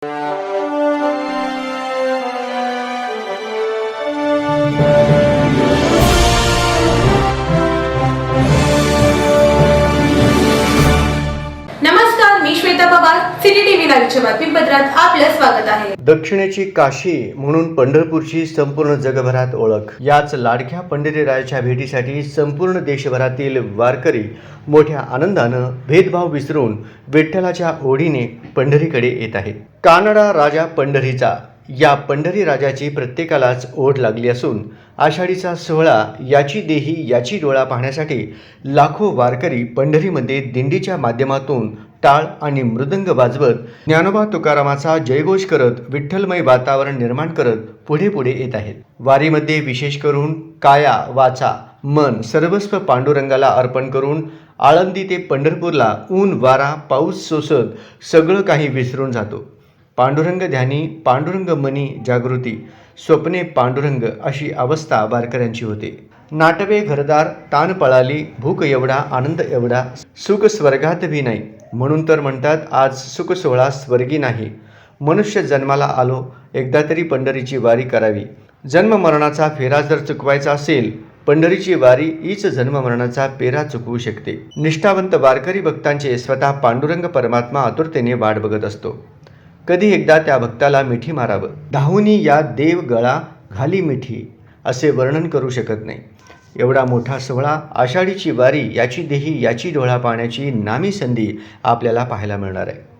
Música बातमीपत्रात आपलं स्वागत आहे. दक्षिणेची काशी म्हणून पंढरपूरची संपूर्ण जगभरात ओळख. याच लाडक्या पंढरीरायाच्या भेटीसाठी संपूर्ण देशभरातील वारकरी मोठ्या आनंदानं भेदभाव विसरून विठ्ठलाच्या ओढीने पंढरीकडे येत आहेत. कानडा राजा पंढरीचा या पंढरी राजाची प्रत्येकालाच ओढ लागली असून आषाढीचा सोहळा याची देही याची डोळा पाहण्यासाठी लाखो वारकरी पंढरीमध्ये दिंडीच्या माध्यमातून टाळ आणि मृदंग वाजवत ज्ञानोबा तुकारामाचा जयघोष करत विठ्ठलमय वातावरण निर्माण करत पुढे पुढे येत आहेत. वारीमध्ये विशेष करून काया वाचा मन सर्वस्व पांडुरंगाला अर्पण करून आळंदी ते पंढरपूरला ऊन वारा पाऊस सोसत सगळं काही विसरून जातो. पांडुरंग ध्यानी पांडुरंग मनी जागृती स्वप्ने पांडुरंग अशी अवस्था वारकऱ्यांची होते. नाटवे घरदार तान पळाली भूक एवढा आनंद एवढा. सुख स्वर्गात भी नाही. म्हणून तर म्हणतात आज सुख सोहळा स्वर्गी नाही. मनुष्य जन्माला आलो एकदा तरी पंढरीची वारी करावी. जन्ममरणाचा फेरा जर चुकवायचा असेल पंढरीची वारी हीच जन्ममरणाचा पेरा चुकवू शकते. निष्ठावंत वारकरी भक्तांचे स्वतः पांडुरंग परमात्मा आतुरतेने वाट बघत असतो. कधी एकदा त्या भक्ताला मिठी मारावं. धावूनी या देव गळा घाली मिठी असे वर्णन करू शकत नाही. एवढा मोठा सोहळा आषाढीची वारी याची देही याची डोळा पाहण्याची नामी संधी आपल्याला पाहायला मिळणार आहे.